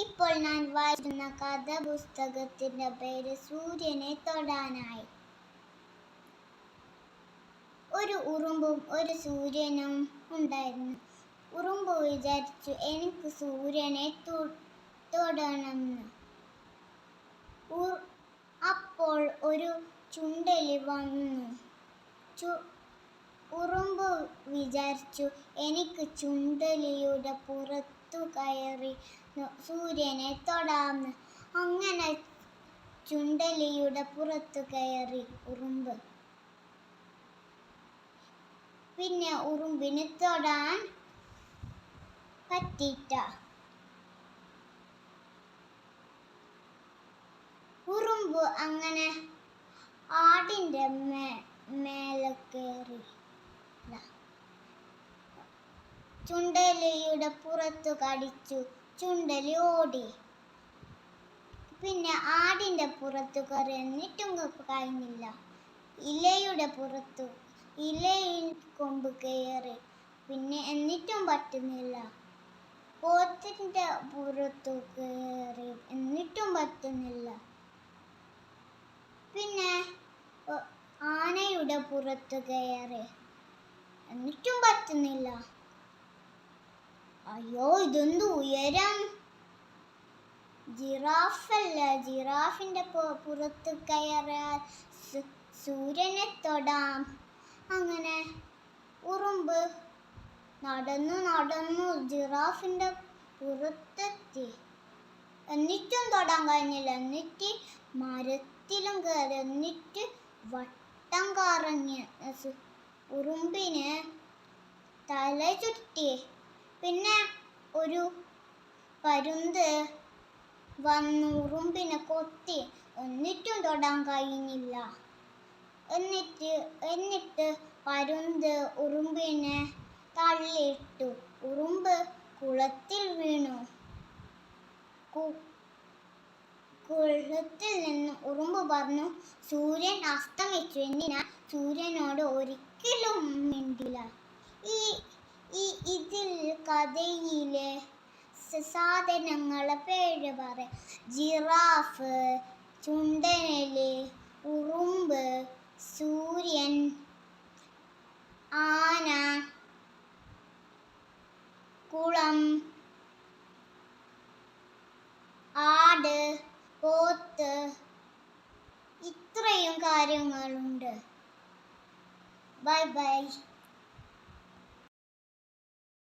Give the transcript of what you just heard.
ഇപ്പോൾ ഞാൻ വായിക്കുന്ന കഥ പുസ്തകത്തിന്റെ പേര് സൂര്യനെ തൊടാനായി. ഒരു ഉറുമ്പും ഒരു സൂര്യനും ഉണ്ടായിരുന്നു. ഉറുമ്പ് വിചാരിച്ചു എനിക്ക് സൂര്യനെ തൊടണമെന്ന്. അപ്പോൾ ഒരു ചുണ്ടലി വന്നു. ചു- ഉറുമ്പ് വിചാരിച്ചു. എനിക്ക് ചുണ്ടലിയുടെ പുറത്തു കയറി സൂര്യനെ തൊടാമെന്ന് അങ്ങനെ ചുണ്ടലിയുടെ പുറത്തു കയറി ഉറുമ്പ്. പിന്നെ ഉറുമ്പിന് തൊടാൻ പറ്റിയിട്ട. ഉറുമ്പ് അങ്ങനെ ആടിന്റെ മേ മേലെ കയറി. ചുണ്ടലിയുടെ പുറത്തു കടിച്ചു ചുണ്ടലി ഓടി. പിന്നെ ആടിന്റെ പുറത്തു കയറി എന്നിട്ടും കഴിഞ്ഞില്ല. ഇലയുടെ പുറത്തു ഇലയിൽ കൊമ്പ് കയറി. പിന്നെ എന്നിട്ടും പറ്റുന്നില്ല. പോത്തിന്റെ പുറത്തു കയറി എന്നിട്ടും പറ്റുന്നില്ല. പിന്നെ ആനയുടെ പുറത്ത് കയറി. എന്നിട്ടും പറ്റുന്നില്ല. അയ്യോ ഇതെന്ത് ഉയരം? ജിറാഫല്ല? ജിറാഫിന്റെ പുറത്ത് കയറിയാൽ സൂര്യനെ തൊടാം. അങ്ങനെ ഉറുമ്പ് നടന്നു നടന്നു ജിറാഫിന്റെ പുറത്തെത്തി. എന്നിട്ടും തൊടാൻ കഴിഞ്ഞില്ല. എന്നിട്ട് മരത്തിലും കയറി എന്നിട്ട് വട്ടം കറങ്ങി ഉറുമ്പിന് തല ചുറ്റി പിന്നെ ഒരു പരുന്ത് വന്ന് ഉറുമ്പിനെ കൊത്തി. എന്നിട്ടും തൊടാൻ കഴിഞ്ഞില്ല. എന്നിട്ട് എന്നിട്ട് പരുന്ത് ഉറുമ്പിനെ തള്ളിയിട്ടു. ഉറുമ്പ് കുളത്തിൽ വീണു. കുളത്തിൽ നിന്ന് ഉറുമ്പ് പറഞ്ഞു സൂര്യൻ അസ്തമിച്ചു. എന്തിനാ സൂര്യനോട് ഒരിക്കലും മിണ്ടില്ല. ഈ ഈ ഇതിൽ കഥയിലെ സാധനങ്ങളെ പേര് പറ. ജിറാഫ് ചുണ്ടനൽ ഉറുമ്പ് സൂര്യൻ ആന കുളം ആട് പോത്ത്. ഇത്രയും കാര്യങ്ങളുണ്ട് Bye bye.